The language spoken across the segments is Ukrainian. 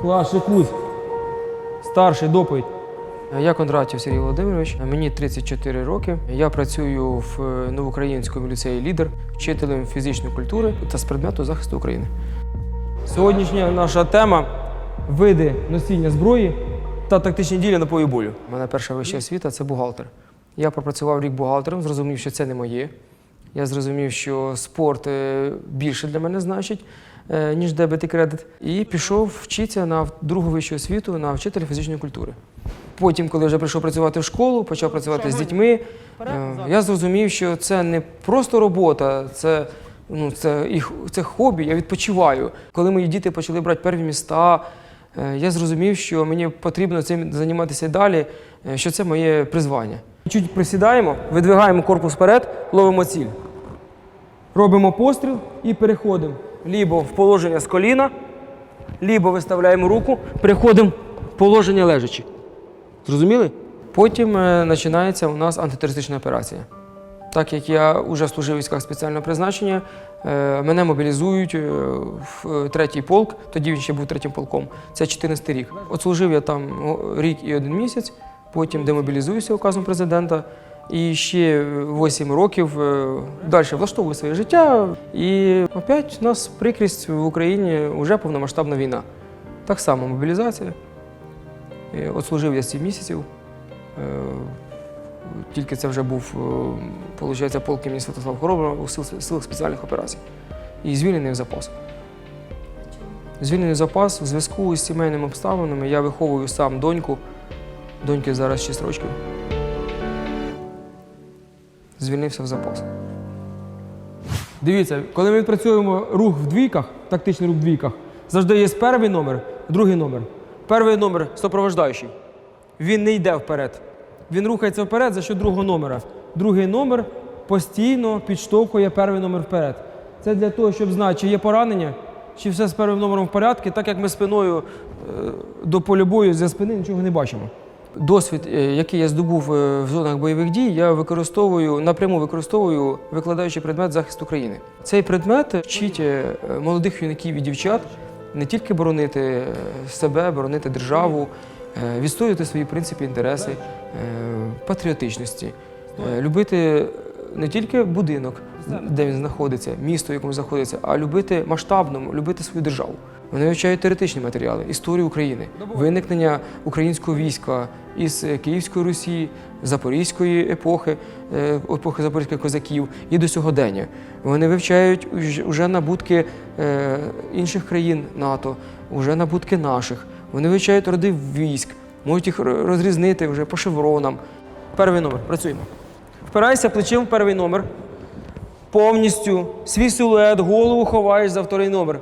Клас, шикусь. Старший доповідь. Я Кондратів Сергій Володимирович, мені 34 роки. Я працюю в е, Новоукраїнському ліцеї лідер, вчителем фізичної культури та з предмету захисту України. Сьогоднішня наша тема види носіння зброї та тактичні дії на полі бою. У мене перша вища освіта це бухгалтер. Я пропрацював рік бухгалтером, зрозумів, що це не моє. Я зрозумів, що спорт е, більше для мене значить, е, ніж дебет і кредит. І пішов вчитися на другу вищу освіту на вчителя фізичної культури. Потім, коли вже прийшов працювати в школу, почав працювати з дітьми, е, я зрозумів, що це не просто робота, це, ну, це, їх, це хобі, я відпочиваю. Коли мої діти почали брати перві міста, я зрозумів, що мені потрібно цим займатися далі, що це моє призвання. Чуть присідаємо, видвигаємо корпус вперед, ловимо ціль. Робимо постріл і переходимо лібо в положення з коліна, лібо виставляємо руку, переходимо в положення лежачи. Зрозуміли? Потім е, починається у нас антитерористична операція. Так як я вже служив у військах спеціального призначення, е, мене мобілізують е, в третій полк, тоді він ще був третім полком. Це 14 рік. От служив я там рік і один місяць, потім демобілізуюся указом президента. І ще 8 років е, далі влаштовую своє життя. І опять у нас прикрість в Україні вже повномасштабна війна. Так само мобілізація. Е, От служив я 7 місяців. Е, Тільки це вже був, виходить, полк імені Святослава Хороброго у силах спеціальних операцій. І звільнений в запас. Звільнений в запас в зв'язку з сімейними обставинами я виховую сам доньку. Доньки зараз 6 років. Звільнився в запас. Дивіться, коли ми відпрацьовуємо рух в двійках, тактичний рух в двійках, завжди є перший номер, другий номер. Перший номер супроводжаючий. Він не йде вперед. Він рухається вперед за що другого номера. Другий номер постійно підштовхує перший номер вперед. Це для того, щоб знати, чи є поранення, чи все з першим номером в порядку, так як ми спиною е, до поля бою зі спини нічого не бачимо. Досвід, е, який я здобув е, в зонах бойових дій, я використовую напряму використовую викладаючи предмет захист України. Цей предмет вчить е, молодих юнаків і дівчат не тільки боронити себе, боронити державу, відстоювати свої принципи, інтереси, патріотичності, любити не тільки будинок, де він знаходиться, місто, в якому знаходиться, а любити масштабно, любити свою державу. Вони вивчають теоретичні матеріали, історію України, виникнення українського війська із е, Київської Русі, Запорізької епохи, е, епохи запорізьких козаків і до сьогодення. Вони вивчають уж- уже набутки е, інших країн НАТО, уже набутки наших. Вони вивчають роди військ, можуть їх розрізнити вже по шевронам. Перший номер. Працюємо. Впирайся плечем в перший номер. Повністю свій силует, голову ховаєш за вторий номер.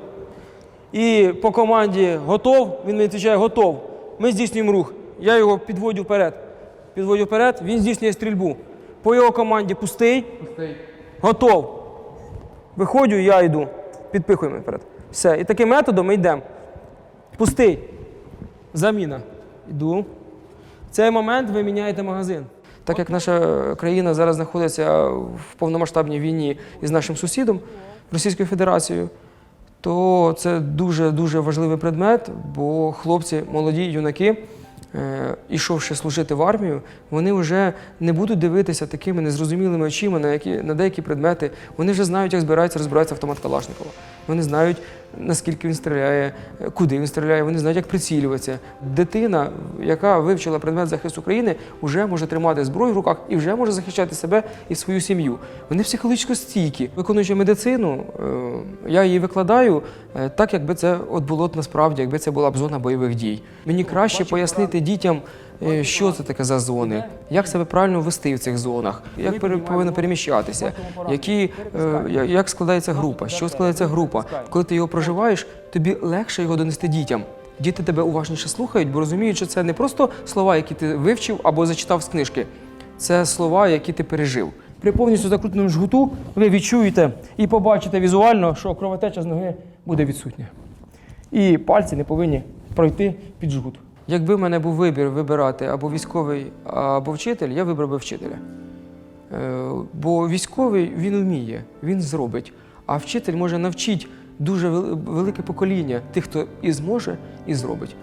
І по команді готов, він мені відповідає готов. Ми здійснюємо рух. Я його підводю вперед. Підводю вперед, він здійснює стрільбу. По його команді пустий. Пустий. Готов. Виходжу, я йду. Підпихуємо вперед. Все. І таким методом ми йдемо. Пустий. Заміна. Йду. В цей момент ви міняєте магазин. Так як наша країна зараз знаходиться в повномасштабній війні із нашим сусідом Російською Федерацією, то це дуже дуже важливий предмет, бо хлопці, молоді юнаки, е, ішовши служити в армію, вони вже не будуть дивитися такими незрозумілими очима на які на деякі предмети. Вони вже знають, як збирається розбирається автомат Калашникова. Вони знають, наскільки він стріляє, куди він стріляє. Вони знають, як прицілюватися. Дитина, яка вивчила предмет захисту України, вже може тримати зброю в руках і вже може захищати себе і свою сім'ю. Вони психологічно стійкі. Виконуючи медицину, е, я її викладаю е, так, якби це от було насправді, якби це була б зона бойових дій. Мені краще пояснити дітям. Е, Що це таке за зони? Як себе правильно вести в цих зонах? Як повинно переміщатися? Які, е, як складається група? Що складається група? Коли ти його проживаєш, тобі легше його донести дітям. Діти тебе уважніше слухають, бо розуміють, що це не просто слова, які ти вивчив або зачитав з книжки. Це слова, які ти пережив. При повністю закрутеному жгуту ви відчуєте і побачите візуально, що кровотеча з ноги буде відсутня. І пальці не повинні пройти під жгут. Якби в мене був вибір вибирати або військовий, або вчитель, я вибрав би вчителя. Е, Бо військовий він вміє, він зробить, а вчитель може навчити дуже велике покоління тих, хто і зможе, і зробить.